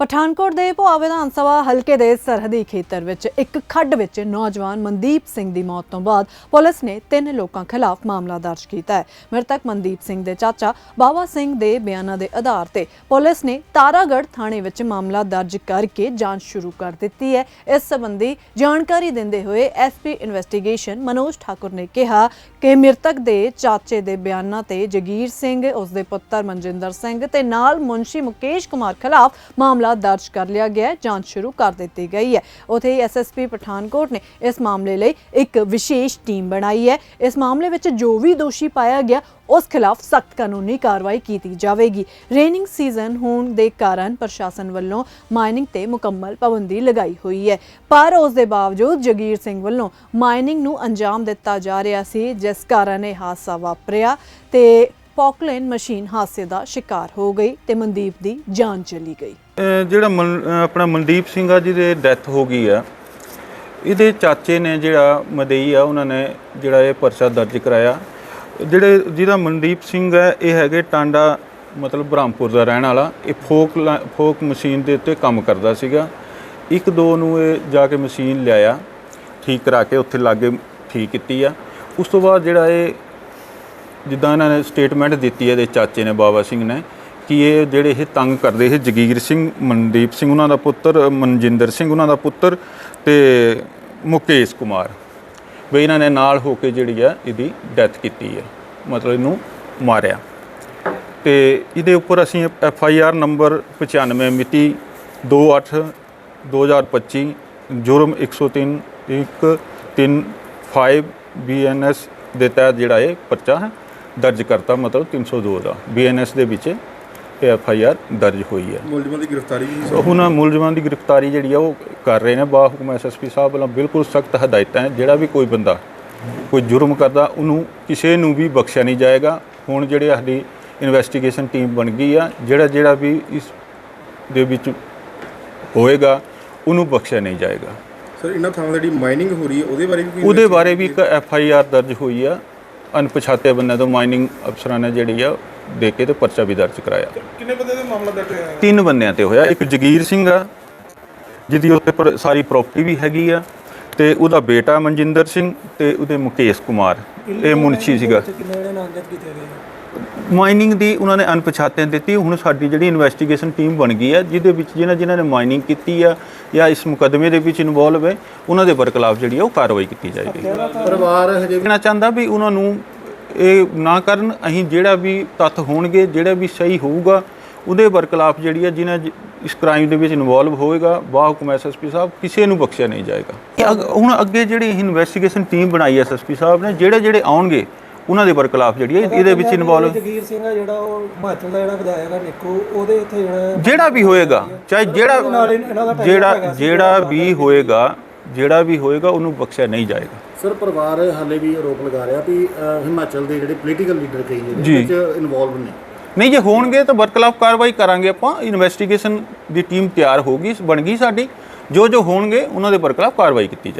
ਪਠਾਨਕੋਟ ਦੇ ਭੋਆ ਵਿਧਾਨ ਸਭਾ ਹਲਕੇ ਦੇ ਸਰਹੱਦੀ ਖੇਤਰ ਵਿੱਚ ਇੱਕ ਖੱਡ ਵਿੱਚ ਨੌਜਵਾਨ ਮਨਦੀਪ ਸਿੰਘ ਦੀ ਮੌਤ ਤੋਂ ਬਾਅਦ ਪੁਲਿਸ ਨੇ ਤਿੰਨ ਲੋਕਾਂ ਖਿਲਾਫ ਮਾਮਲਾ ਦਰਜ ਕੀਤਾ ਹੈ। ਮ੍ਰਿਤਕ ਮਨਦੀਪ ਸਿੰਘ ਦੇ ਚਾਚਾ ਬਾਬਾ ਸਿੰਘ ਦੇ ਬਿਆਨਾਂ ਦੇ ਆਧਾਰ ਤੇ ਪੁਲਿਸ ਨੇ ਤਾਰਾਗੜ੍ਹ ਥਾਣੇ ਵਿੱਚ ਮਾਮਲਾ ਦਰਜ ਕਰਕੇ ਜਾਂਚ ਸ਼ੁਰੂ ਕਰ ਦਿੱਤੀ ਹੈ। ਇਸ ਸੰਬੰਧੀ ਜਾਣਕਾਰੀ ਦਿੰਦੇ ਹੋਏ ਐਸਪੀ ਇਨਵੈਸਟੀਗੇਸ਼ਨ ਮਨੋਜ ਠਾਕੁਰ ਨੇ ਕਿਹਾ ਕਿ ਮ੍ਰਿਤਕ ਦੇ ਚਾਚੇ ਦੇ ਬਿਆਨਾਂ ਤੇ ਜਗੀਰ ਸਿੰਘ ਉਸ ਦੇ ਪੁੱਤਰ ਮਨਜਿੰਦਰ ਸਿੰਘ ਤੇ ਨਾਲ ਮੁਨਸ਼ੀ ਮੁਕੇਸ਼ ਕੁਮਾਰ ਖਿਲਾਫ ਮਾਮਲਾ ਦਰਜ ਕਰ ਲਿਆ ਗਿਆ ਹੈ, ਜਾਂਚ ਸ਼ੁਰੂ ਕਰ ਦਿੱਤੀ ਗਈ ਹੈ। ਉਥੇ ਹੀ ਐਸਐਸਪੀ ਪਠਾਨਕੋਟ ਨੇ ਇਸ ਮਾਮਲੇ ਲਈ ਇੱਕ ਵਿਸ਼ੇਸ਼ ਟੀਮ ਬਣਾਈ ਹੈ। ਇਸ ਮਾਮਲੇ ਵਿੱਚ ਜੋ ਵੀ ਦੋਸ਼ੀ ਪਾਇਆ ਗਿਆ, ਉਸ ਖਿਲਾਫ ਸਖਤ ਕਾਨੂੰਨੀ ਕਾਰਵਾਈ ਕੀਤੀ ਜਾਵੇਗੀ। ਰੇਨਿੰਗ ਸੀਜ਼ਨ ਹੋਣ ਦੇ ਕਾਰਨ ਪ੍ਰਸ਼ਾਸਨ ਵੱਲੋਂ ਮਾਈਨਿੰਗ ਤੇ ਮੁਕੰਮਲ ਪਾਬੰਦੀ ਲਗਾਈ ਹੋਈ ਹੈ। ਪਰ ਉਸ ਦੇ ਬਾਵਜੂਦ ਜਗੀਰ ਸਿੰਘ ਵੱਲੋਂ ਮਾਈਨਿੰਗ ਨੂੰ ਅੰਜਾਮ ਦਿੱਤਾ ਜਾ ਰਿਹਾ ਸੀ, ਜਿਸ ਕਾਰਨ ਇਹ ਹਾਦਸਾ ਵਾਪਰਿਆ ਤੇ ਪੌਕਲੇਨ ਮਸ਼ੀਨ ਹਾਦਸੇ ਦਾ ਸ਼ਿਕਾਰ ਹੋ ਗਈ ਤੇ ਮਨਦੀਪ ਦੀ ਜਾਨ ਚਲੀ ਗਈ। ਜਿਹੜਾ ਮਨ- ਆਪਣਾ ਮਨਦੀਪ ਸਿੰਘ ਆ, ਜਿਹਦੇ ਡੈਥ ਹੋ ਗਈ ਆ, ਇਹਦੇ ਚਾਚੇ ਨੇ ਜਿਹੜਾ ਮਦਈ ਆ, ਉਹਨਾਂ ਨੇ ਜਿਹੜਾ ਇਹ ਪਰਚਾ ਦਰਜ ਕਰਾਇਆ। ਜਿਹੜੇ, ਜਿਹਦਾ ਮਨਦੀਪ ਸਿੰਘ ਹੈ ਇਹ ਹੈਗੇ ਟਾਂਡਾ, ਮਤਲਬ ਬ੍ਰਹਮਪੁਰ ਦਾ ਰਹਿਣ ਵਾਲਾ। ਇਹ ਫੋਕ ਲਾ- ਫੋਕ ਮਸ਼ੀਨ ਦੇ ਉੱਤੇ ਕੰਮ ਕਰਦਾ ਸੀਗਾ। ਇੱਕ ਦੋ ਨੂੰ ਇਹ ਜਾ ਕੇ ਮਸ਼ੀਨ ਲਿਆਇਆ, ਠੀਕ ਕਰਾ ਕੇ ਉੱਥੇ ਲਾਗੇ ਠੀਕ ਕੀਤੀ ਆ। ਉਸ ਤੋਂ ਬਾਅਦ ਜਿਹੜਾ ਇਹ ਜਿੱਦਾਂ ਇਹਨਾਂ ਨੇ ਸਟੇਟਮੈਂਟ ਦਿੱਤੀ ਹੈ ਇਹਦੇ ਚਾਚੇ ਨੇ, ਬਾਬਾ ਸਿੰਘ ਨੇ, ਕਿ ਇਹ ਜਿਹੜੇ ਇਹ ਤੰਗ ਕਰਦੇ, ਇਹ ਜਗੀਰ ਸਿੰਘ, ਮਨਦੀਪ ਸਿੰਘ ਉਹਨਾਂ ਦਾ ਪੁੱਤਰ, ਮਨਜਿੰਦਰ ਸਿੰਘ ਉਹਨਾਂ ਦਾ ਪੁੱਤਰ ਤੇ ਮੁਕੇਸ਼ ਕੁਮਾਰ। ਵੀ ਇਹਨਾਂ ਨੇ ਨਾਲ ਹੋ ਕੇ ਜਿਹੜੀ ਆ ਇਹਦੀ ਡੈਥ ਕੀਤੀ ਹੈ, ਮਤਲਬ ਇਹਨੂੰ ਮਾਰਿਆ। ਤੇ ਇਹਦੇ ਉੱਪਰ ਅਸੀਂ ਐਫ ਆਈ ਆਰ ਨੰਬਰ 95 ਮਿਤੀ 28 2025 ਜੁਰਮ 103 135 ਬੀਐਨਐਸ ਦੇ ਤਹਿਤ ਜਿਹੜਾ ਇਹ ਪਰਚਾ ਹੈ ਦਰਜ ਕਰਤਾ ਮਤਲਬ 302 ਦਾ ਬੀਐਨਐਸ ਦੇ ਵਿੱਚ ਇਹ ਐਫ ਆਈ ਆਰ ਦਰਜ ਹੋਈ ਹੈ। ਮੁਲਜ਼ਮਾਂ ਦੀ ਗ੍ਰਿਫਤਾਰੀ ਵੀ ਹੁਣ ਮੁਲਜ਼ਮਾਂ ਦੀ ਗ੍ਰਿਫਤਾਰੀ ਜਿਹੜੀ ਆ ਉਹ ਕਰ ਰਹੇ ਨੇ। ਬਾ ਹੁਕਮ ਐਸਐਸਪੀ ਸਾਹਿਬ ਵੱਲੋਂ ਬਿਲਕੁਲ ਸਖਤ ਹਦਾਇਤਾਂ ਹੈ। ਜਿਹੜਾ ਵੀ ਕੋਈ ਬੰਦਾ ਕੋਈ ਜੁਰਮ ਕਰਦਾ ਉਹਨੂੰ ਕਿਸੇ ਨੂੰ ਵੀ ਬਖਸ਼ਿਆ ਨਹੀਂ ਜਾਏਗਾ। ਹੁਣ ਜਿਹੜੇ ਸਾਡੀ ਇਨਵੈਸਟੀਗੇਸ਼ਨ ਟੀਮ ਬਣ ਗਈ ਆ ਜਿਹੜਾ ਜਿਹੜਾ ਵੀ ਇਸ ਦੇ ਵਿੱਚ ਹੋਏਗਾ ਉਹਨੂੰ ਬਖਸ਼ਿਆ ਨਹੀਂ ਜਾਏਗਾ। ਸਰ ਇਹਨਾਂ ਥਾਵਾਂ ਦੀ ਜਿਹੜੀ ਮਾਈਨਿੰਗ ਹੋ ਰਹੀ ਹੈ ਉਹਦੇ ਬਾਰੇ ਵੀ ਕੋਈ ਉਹਦੇ ਬਾਰੇ ਵੀ ਇੱਕ ਐਫ ਆਈ ਆਰ ਦਰਜ ਹੋਈ ਆ। ਅਣਪਛਾਤੇ ਬੰਦਿਆਂ ਤੋਂ ਮਾਈਨਿੰਗ ਅਫਸਰਾਂ ਨੇ ਜਿਹੜੀ ਆ ਦੇ ਕੇ ਤੇ ਪਰਚਾ ਵੀ ਦਰਜ ਕਰਾਇਆ। ਕਿੰਨੇ ਬੰਦੇ ਦਾ ਮਾਮਲਾ ਦਰਜ ਹੋਇਆ? ਤਿੰਨ ਬੰਦਿਆਂ ਤੇ ਹੋਇਆ। ਇੱਕ ਜਗੀਰ ਸਿੰਘ ਆ ਜਿਹਦੀ ਉੱਤੇ ਪਰ ਸਾਰੀ ਪ੍ਰਾਪਰਟੀ ਵੀ ਹੈਗੀ ਆ ਤੇ ਉਹਦਾ ਬੇਟਾ ਮਨਜਿੰਦਰ ਸਿੰਘ ਤੇ ਉਹਦੇ ਮੁਕੇਸ਼ ਕੁਮਾਰ। ਇਹ ਮੁਨਸ਼ੀ ਸੀਗਾ। ਕਿੰਨੇ ਜਿਹੜੇ ਨਾਮਜ਼ਦ ਕੀਤੇ ਗਏ? ਮਾਈਨਿੰਗ ਦੀ ਉਹਨਾਂ ਨੇ ਅਣਪਛਾਤਿਆਂ ਦਿੱਤੀ। ਹੁਣ ਸਾਡੀ ਜਿਹੜੀ ਇਨਵੈਸਟੀਗੇਸ਼ਨ ਟੀਮ ਬਣ ਗਈ ਆ ਜਿਹਦੇ ਵਿੱਚ ਜਿਨ੍ਹਾਂ ਜਿਨ੍ਹਾਂ ਨੇ ਮਾਈਨਿੰਗ ਕੀਤੀ ਆ ਜਾਂ ਇਸ ਮੁਕੱਦਮੇ ਦੇ ਵਿੱਚ ਇਨਵੋਲਵ ਹੈ ਉਹਨਾਂ ਦੇ ਬਰਖਲਾਫ ਜਿਹੜੀ ਉਹ ਕਾਰਵਾਈ ਕੀਤੀ ਜਾਏਗੀ। ਪਰਿਵਾਰ ਹਜੇ ਕਹਿਣਾ ਚਾਹੁੰਦਾ ਵੀ ਉਹਨਾਂ ਨੂੰ ਇਹ ਨਾ ਕਰਨ ਅਸੀਂ ਜਿਹੜਾ ਵੀ ਤੱਥ ਹੋਣਗੇ ਜਿਹੜਾ ਵੀ ਸਹੀ ਹੋਊਗਾ ਉਹਦੇ ਬਰਖਲਾਫ ਜਿਹੜੀ ਆ ਜਿਨ੍ਹਾਂ ਇਸ ਕ੍ਰਾਈਮ ਦੇ ਵਿੱਚ ਇਨਵੋਲਵ ਹੋਏਗਾ ਬਾ ਹੁਕਮ ਐਸਐਸਪੀ ਸਾਹਿਬ ਕਿਸੇ ਨੂੰ ਬਖਸ਼ਿਆ ਨਹੀਂ ਜਾਏਗਾ। ਹੁਣ ਅੱਗੇ ਜਿਹੜੀ ਇਨਵੈਸਟੀਗੇਸ਼ਨ ਟੀਮ ਬਣਾਈ ਐਸਐਸਪੀ ਸਾਹਿਬ ਨੇ ਜਿਹੜੇ ਜਿਹੜੇ ਆਉਣਗੇ ਉਹਨਾਂ ਦੇ ਬਰਖਲਾਫ ਜਿਹੜੀ ਹੈ ਇਹਦੇ ਵਿੱਚ ਇਨਵੋਲਵ ਜਗੀਰ ਸਿੰਘ ਆ ਜਿਹੜਾ ਉਹ ਹਿਮਾਚਲ ਦਾ ਜਿਹੜਾ ਵਿਧਾਇਕ ਆ ਨਿੱਕੂ ਉਹਦੇ ਇੱਥੇ ਜਿਹੜਾ ਜਿਹੜਾ ਵੀ ਹੋਏਗਾ ਚਾਹੇ ਜਿਹੜਾ ਜਿਹੜਾ ਜਿਹੜਾ ਵੀ ਹੋਏਗਾ ਜਿਹੜਾ ਵੀ ਹੋਏਗਾ ਉਹਨੂੰ ਬਖਸ਼ਿਆ ਨਹੀਂ ਜਾਏਗਾ। ਸਰ ਪਰਿਵਾਰ ਹਾਲੇ ਵੀ ਆਰੋਪ ਲਗਾ ਰਿਹਾ ਵੀ ਹਿਮਾਚਲ ਦੇ ਜਿਹੜੇ ਪੋਲੀਟੀਕਲ ਲੀਡਰ ਕਈ ਨੇ ਵਿੱਚ ਇਨਵੋਲਵ ਨੇ। ਨਹੀਂ ਜੇ ਹੋਣਗੇ ਤਾਂ ਬਰਖਲਾਫ ਕਾਰਵਾਈ ਕਰਾਂਗੇ ਆਪਾਂ। ਇਨਵੈਸਟੀਗੇਸ਼ਨ ਦੀ ਟੀਮ ਤਿਆਰ ਹੋਗੀ ਬਣ ਗਈ ਸਾਡੀ। ਜੋ ਜੋ ਹੋਣਗੇ ਉਹਨਾਂ ਦੇ ਬਰਖਲਾਫ ਕਾਰਵਾਈ ਕੀਤੀ ਜਾਏਗੀ।